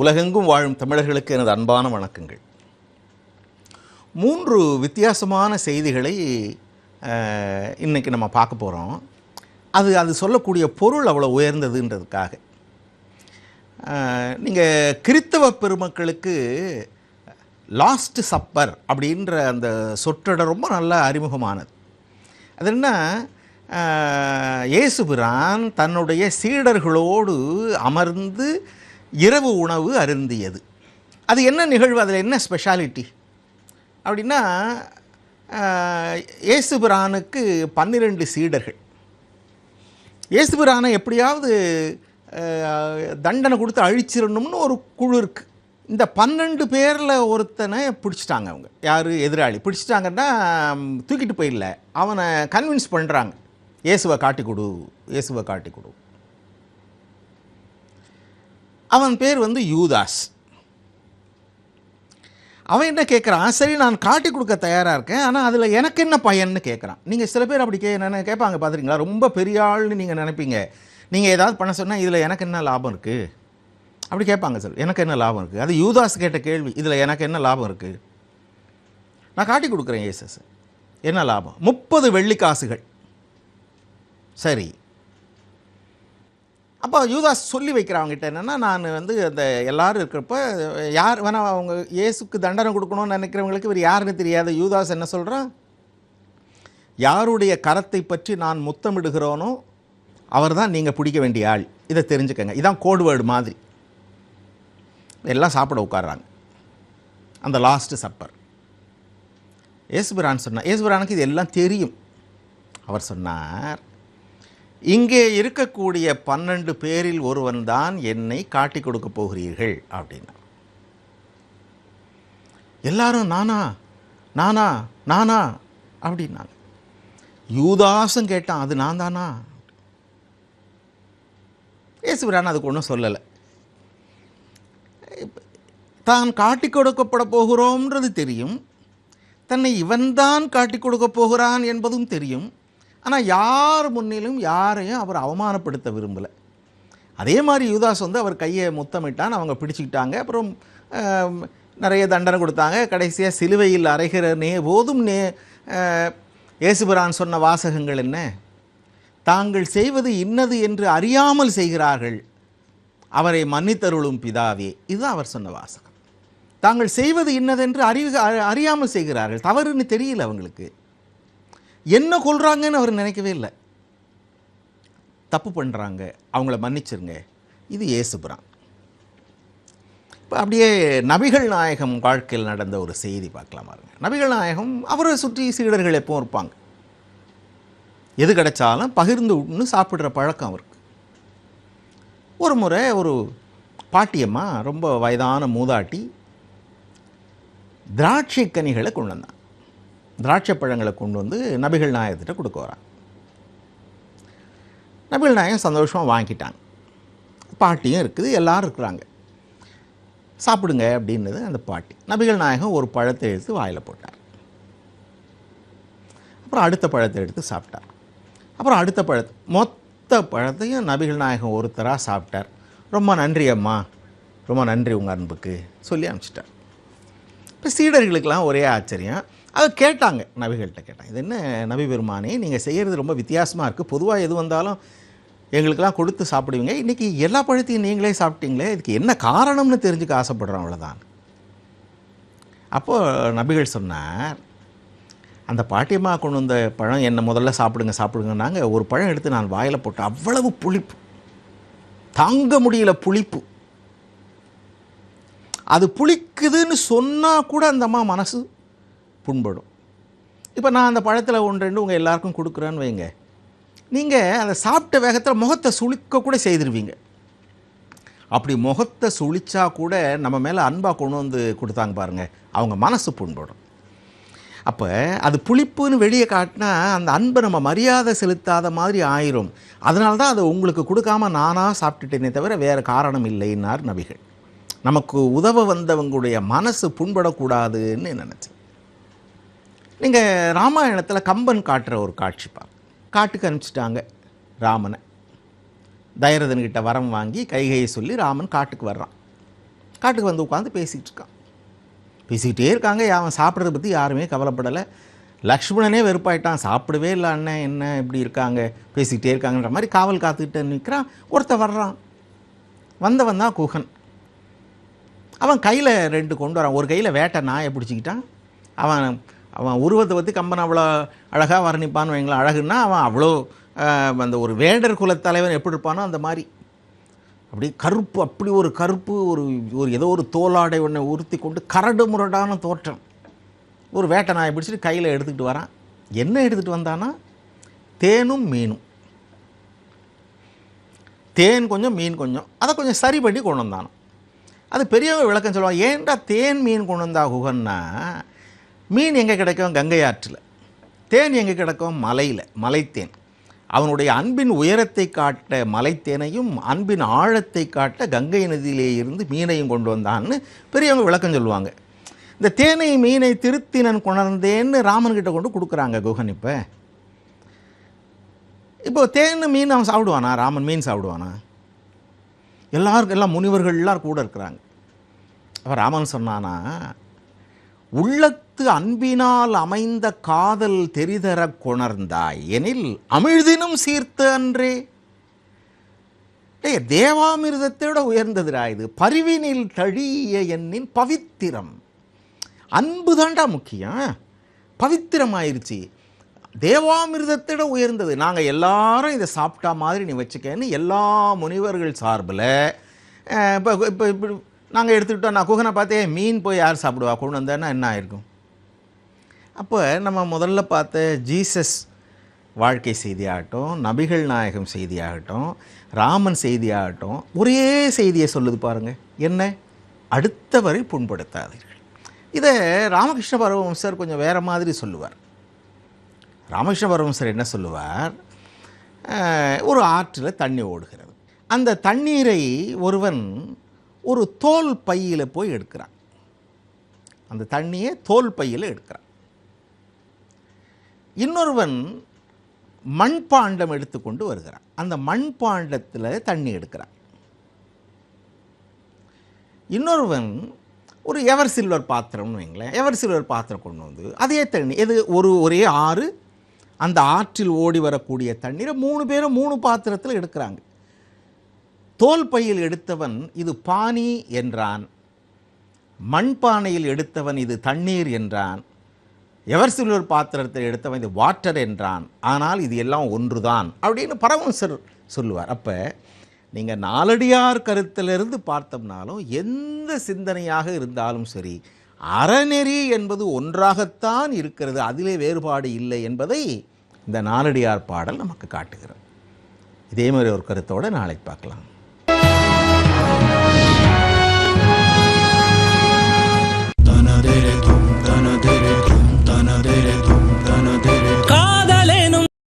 உலகெங்கும் வாழும் தமிழர்களுக்கு எனது அன்பான வணக்கங்கள். மூன்று வித்தியாசமான செய்திகளை இன்றைக்கி இன்னைக்கு நம்ம பார்க்க போகிறோம் அது அது சொல்லக்கூடிய பொருள் அவ்வளோ உயர்ந்ததுன்றதுக்காக. நீங்கள் கிறித்தவ பெருமக்களுக்கு லாஸ்ட் சப்பர் அப்படின்ற அந்த சொற்றொடர் ரொம்ப நல்லா அறிமுகமானது. அது என்ன? இயேசுபிரான் தன்னுடைய சீடர்களோடு அமர்ந்து இரவு உணவு அருந்தியது. அது என்ன நிகழ்வு? அதில் என்ன ஸ்பெஷாலிட்டி அப்படின்னா ஏசுபிரானுக்கு இயேசுபிரானுக்கு பன்னிரெண்டு சீடர்கள். இயேசுபிரானை எப்படியாவது தண்டனை கொடுத்து அழிச்சிடணும்னு ஒரு குழு இருக்குது இந்த பன்னெண்டு பேரில் ஒருத்தனை பிடிச்சிட்டாங்க அவங்க. யார்? எதிராளி. பிடிச்சிட்டாங்கன்னா தூக்கிட்டு போயிடல. அவனை கன்வின்ஸ் பண்ணுறாங்க இயேசுவை காட்டி கொடு. இயேசுவை காட்டி கொடு. அவன் பேர் வந்து யூதாஸ். அவன் என்ன கேட்குறான் சரி நான் காட்டி கொடுக்க தயாராக இருக்கேன். ஆனால் அதில் எனக்கு என்ன பயன்னு கேட்குறான் நீங்கள் சில பேர் அப்படி கே என்ன கேட்பாங்க பார்த்துருங்களா ரொம்ப பெரிய ஆள்னு நீங்கள் நினைப்பீங்க. நீங்கள் ஏதாவது பண்ண சொன்னால் இதில் எனக்கு என்ன லாபம் இருக்குது அப்படி கேட்பாங்க சார் எனக்கு என்ன லாபம் இருக்குது அது யூதாஸ் கேட்ட கேள்வி. இதில் எனக்கு என்ன லாபம் இருக்குது நான் காட்டி கொடுக்குறேன் ஏசஸ் என்ன லாபம்? முப்பது வெள்ளிக்காசுகள். சரி அப்போ யூதாஸ் சொல்லி வைக்கிறவங்ககிட்ட என்னென்னா நான் வந்து அந்த எல்லோரும் இருக்கிறப்ப யார் வேணால் அவங்க இயேசுக்கு தண்டனை கொடுக்கணும்னு நினைக்கிறவங்களுக்கு இவர் யாருன்னு தெரியாத. யூதாஸ் என்ன சொல்கிறான் யாருடைய கரத்தை பற்றி நான் முத்தமிடுகிறோனோ அவர் தான் நீங்கள் பிடிக்க வேண்டிய ஆள். இதை தெரிஞ்சுக்கங்க. இதான் கோடுவேர்டு மாதிரி. எல்லாம் சாப்பிட உட்காடுறாங்க அந்த லாஸ்ட்டு சப்பர் ஏசுபிரான் சொன்னார் ஏசுபிரானுக்கு இது எல்லாம் தெரியும். அவர் சொன்னார் இங்கே இருக்கக்கூடிய பன்னெண்டு பேரில் ஒருவன் தான் என்னை காட்டி கொடுக்க போகிறீர்கள் அப்படின்னா. எல்லாரும் நானா நானா நானா அப்படின்னாங்க. யூதாசம் கேட்டான் அது நான் தானா? இயேசுபிரான் அதுக்கு ஒன்றும் சொல்லலை. தான் காட்டி கொடுக்கப்பட போகிறோம்ன்றது தெரியும். தன்னை இவன்தான் காட்டி கொடுக்க போகிறான் என்பதும் தெரியும். ஆனால் யார் முன்னிலும் யாரையும் அவர் அவமானப்படுத்த விரும்பலை. அதே மாதிரி யுதாஸ் வந்து அவர் கையை முத்தமிட்டான் அவங்க பிடிச்சிக்கிட்டாங்க. அப்புறம் நிறைய தண்டனை கொடுத்தாங்க. கடைசியாக சிலுவையில் அரைகிற நே போதும் நே ஏசுபிரான் சொன்ன வாசகங்கள் என்ன? தாங்கள் செய்வது இன்னது என்று அறியாமல் செய்கிறார்கள். அவரை மன்னித்தருளும் பிதாவே. இதுதான் அவர் சொன்ன வாசகம். தாங்கள் செய்வது இன்னதென்று அறிவு அறியாமல் செய்கிறார்கள். தவறுன்னு தெரியல அவங்களுக்கு. என்ன கொள்றாங்கன்னு அவர் நினைக்கவே இல்லை. தப்பு பண்ணுறாங்க அவங்கள மன்னிச்சிருங்க. இது இயேசுபிரான் இப்போ அப்படியே நபிகள் நாயகம் வாழ்க்கையில் நடந்த ஒரு செய்தி பார்க்கலாம் பாருங்க. நபிகள் நாயகம் அவரை சுற்றி சீடர்கள் எப்பவும் இருப்பாங்க. எது கிடைச்சாலும் பகிர்ந்து உண்ணு சாப்பிட்ற பழக்கம் அவருக்கு. ஒரு முறை ஒரு பாட்டியம்மா ரொம்ப வயதான மூதாட்டி திராட்சை கனிகளை கொண்டு வந்தான். திராட்சை பழங்களை கொண்டு வந்து நபிகள் நாயகத்திட்ட கொடுக்க வரான் நபிகள் நாயகம் சந்தோஷமாக வாங்கிட்டாங்க. பாட்டியும் இருக்குது எல்லாரும் இருக்கிறாங்க. சாப்பிடுங்க அப்படின்னது அந்த பாட்டி. நபிகள் நாயகம் ஒரு பழத்தை எடுத்து வாயில் போட்டார். அப்புறம் அடுத்த பழத்தை எடுத்து சாப்பிட்டார். அப்புறம் அடுத்த பழத்தை மொத்த பழத்தையும் நபிகள் நாயகம் ஒருத்தராக சாப்பிட்டார். ரொம்ப நன்றி அம்மா. ரொம்ப நன்றி உங்கள் அன்புக்கு. சொல்லி அனுப்பிச்சிட்டார். இப்போ சீடர்களுக்கெல்லாம் ஒரே ஆச்சரியம். அதை கேட்டாங்க நபிகள்கிட்ட கேட்டாங்க. இது என்ன நபி பெருமானே நீங்கள் செய்கிறது ரொம்ப வித்தியாசமாக இருக்குது பொதுவாக எது வந்தாலும் எங்களுக்கெல்லாம் கொடுத்து சாப்பிடுவீங்க. இன்றைக்கி எல்லா பழத்தையும் நீங்களே சாப்பிட்டீங்களே இதுக்கு என்ன காரணம்னு தெரிஞ்சுக்க ஆசைப்படுறோம் அவ்வளோதான் அப்போது நபிகள் சொன்னார் அந்த பாட்டியம்மா கொண்டு வந்த பழம் என்னை முதல்ல சாப்பிடுங்க சாப்பிடுங்கன்னாங்க. ஒரு பழம் எடுத்து நான் வாயில் போட்டேன் அவ்வளவு புளிப்பு. தாங்க முடியல புளிப்பு. அது புளிக்குதுன்னு சொன்னால் கூட அந்த அம்மா மனசு புண்படும். இப்போ நான் அந்த பழத்தில் ஒன்று ரெண்டு உங்கள் எல்லாருக்கும் கொடுக்குறேன்னு வைங்க. நீங்கள் அதை சாப்பிட்ட வேகத்தில் முகத்தை சுளிக்க கூட செய்திருவீங்க. அப்படி முகத்தை சுளிச்சா கூட நம்ம மேலே அன்பாக கொண்டு வந்து கொடுத்தாங்க பாருங்கள் அவங்க மனசு புண்படும். அப்போ அது புளிப்புன்னு வெளியே காட்டினா அந்த அன்பை நம்ம மரியாதை செலுத்தாத மாதிரி ஆயிரும். அதனால தான் அதை உங்களுக்கு கொடுக்காம நானாக சாப்பிட்டுட்டேனே தவிர வேறு காரணம் இல்லைன்னார் நபிகள். நமக்கு உதவ வந்தவங்களுடைய மனசு புண்படக்கூடாதுன்னு நினச்சேன் நீங்கள் ராமாயணத்தில் கம்பன் காட்டுற ஒரு காட்சி பாருங்க காட்டுக்கு அனுப்பிச்சிட்டாங்க ராமனை. தயரதன்கிட்ட வரம் வாங்கி கைகையை சொல்லி ராமன் காட்டுக்கு வர்றான். காட்டுக்கு வந்து உட்காந்து பேசிகிட்டு இருக்கான். பேசிக்கிட்டே இருக்காங்க. அவன் சாப்பிட்றத பற்றி யாருமே கவலைப்படலை. லக்ஷ்மணனே வெறுப்பாயிட்டான். சாப்பிடவே இல்லை அண்ணன் என்ன இப்படி இருக்காங்க? பேசிக்கிட்டே இருக்காங்கன்ற மாதிரி காவல் காத்துக்கிட்டு நிற்கிறான் ஒருத்தன் வர்றான். வந்தவன் தான் குகன். அவன் கையில் ரெண்டு கொண்டு வரான். ஒரு கையில் வேட்டை நாயை பிடிச்சிக்கிட்டான். அவன் அவன் உருவத்தை பற்றி கம்பன் அவ்வளோ அழகாக வர்ணிப்பான்னு வைங்களேன். அழகுன்னா அவன் அவ்வளோ அந்த ஒரு வேடர் குலத்தலைவன் எப்படி இருப்பானோ அந்த மாதிரி. அப்படி கருப்பு அப்படி ஒரு கருப்பு ஒரு ஒரு ஏதோ ஒரு தோலாடை ஒன்றை உறுத்தி கொண்டு கரடு முரடான தோற்றம். ஒரு வேட்டை நாயை பிடிச்சிட்டு கையில் எடுத்துக்கிட்டு வரான். என்ன எடுத்துகிட்டு வந்தானா தேனும் மீனும். தேன் கொஞ்சம் மீன் கொஞ்சம். அதை கொஞ்சம் சரி பண்ணி கொண்டு வந்தானோ அது பெரியவங்க விளக்கம் சொல்லுவாங்க ஏன்டா தேன் மீன் கொண்டு வந்தா குகன்னா? மீன் எங்கே கிடைக்கும்? கங்கை ஆற்றில். தேன் எங்கே கிடைக்கும்? மலையில் மலைத்தேன். அவனுடைய அன்பின் உயரத்தை காட்ட மலைத்தேனையும் அன்பின் ஆழத்தை காட்ட கங்கை நதியிலே இருந்து மீனையும் கொண்டு வந்தான்னு பெரியவங்க விளக்கம் சொல்லுவாங்க. இந்த தேனை மீனை திருத்தினன் கொணர்ந்தேன்னு ராமன்கிட்ட கொண்டு கொடுக்குறாங்க குகன் இப்போ. இப்போது தேன் மீன் அவன் சாப்பிடுவானா? ராமன் மீன் சாப்பிடுவானா? எல்லாருக்கும் எல்லாம் முனிவர்கள் கூட இருக்கிறாங்க. அப்போ ராமன் சொன்னானா உள்ளத்து அன்பினால் அமைந்த காதல் தெரிதர கொணர்ந்தாய் எனில் அமிழ்தினும் சீர்த்து அன்றே. டேய் தேவாமிர்தத்தை விட உயர்ந்ததுடா இது. பரிவினில் தழிய எண்ணின் பவித்திரம். அன்பு தாண்டா முக்கியம். பவித்திரம் ஆயிடுச்சு தேவாமிர்தத்திட உயர்ந்தது. நாங்கள் எல்லாரும் இதை சாப்பிட்டா மாதிரி நீ வச்சுக்கன்னு எல்லா முனிவர்கள் சார்பில் இப்போ இப்போ இப்படி நாங்கள் எடுத்துக்கிட்டோம் நான் குகனை பார்த்தே மீன் போய் யார் சாப்பிடுவா? கொண்டு வந்தேன்னா என்ன ஆயிருக்கும்? அப்போ நம்ம முதல்ல பார்த்த ஜீசஸ் வாழ்க்கை செய்தியாகட்டும் நபிகள் நாயகம் செய்தியாகட்டும் ராமன் செய்தியாகட்டும் ஒரே செய்தியை சொல்லுது பாருங்கள் என்ன? அடுத்தவரை புண்படுத்தாதீர்கள். இதை ராமகிருஷ்ண பரமஹம்சர் கொஞ்சம் வேறு மாதிரி சொல்லுவார். ராமகிருஷ்ண பரமசர் என்ன சொல்லுவார்? ஒரு ஆற்றில் தண்ணி ஓடுகிறது. அந்த தண்ணீரை ஒருவன் ஒரு தோல் பையில் போய் எடுக்கிறான். அந்த தண்ணியை தோல் பையில் எடுக்கிறான். இன்னொருவன் மண்பாண்டம் எடுத்துக்கொண்டு வருகிறான். அந்த மண்பாண்டத்தில் தண்ணி எடுக்கிறான். இன்னொருவன் ஒரு எவர் சில்வர் பாத்திரம்னு வைங்களேன். எவர் சில்வர் பாத்திரம் கொண்டு வந்து அதே தண்ணி எது ஒரு ஒரே ஆறு அந்த ஆற்றில் ஓடி வரக்கூடிய தண்ணீரை மூணு பேரும் மூணு பாத்திரத்தில் எடுக்கிறாங்க. தோல் பையில் எடுத்தவன் இது பானி என்றான். மண்பானையில் எடுத்தவன் இது தண்ணீர் என்றான். எவர் சில்வர் பாத்திரத்தில் எடுத்தவன் இது வாட்டர் என்றான். ஆனால் இது எல்லாம் ஒன்றுதான் அப்படின்னு பரமசர் சொல்லுவார். அப்போ நீங்கள் நாலடியார் கருத்திலிருந்து பார்த்தோம்னாலும் எந்த சிந்தனையாக இருந்தாலும் சரி அறநெறி என்பது ஒன்றாகத்தான் இருக்கிறது அதிலே வேறுபாடு இல்லை என்பதை இந்த நாலடியார் பாடல் நமக்கு காட்டுகிறது. இதே மாதிரி ஒரு கருத்தோடு நாளை பார்க்கலாம். தனதெரதும் தனதெரதும் தனதெரதும்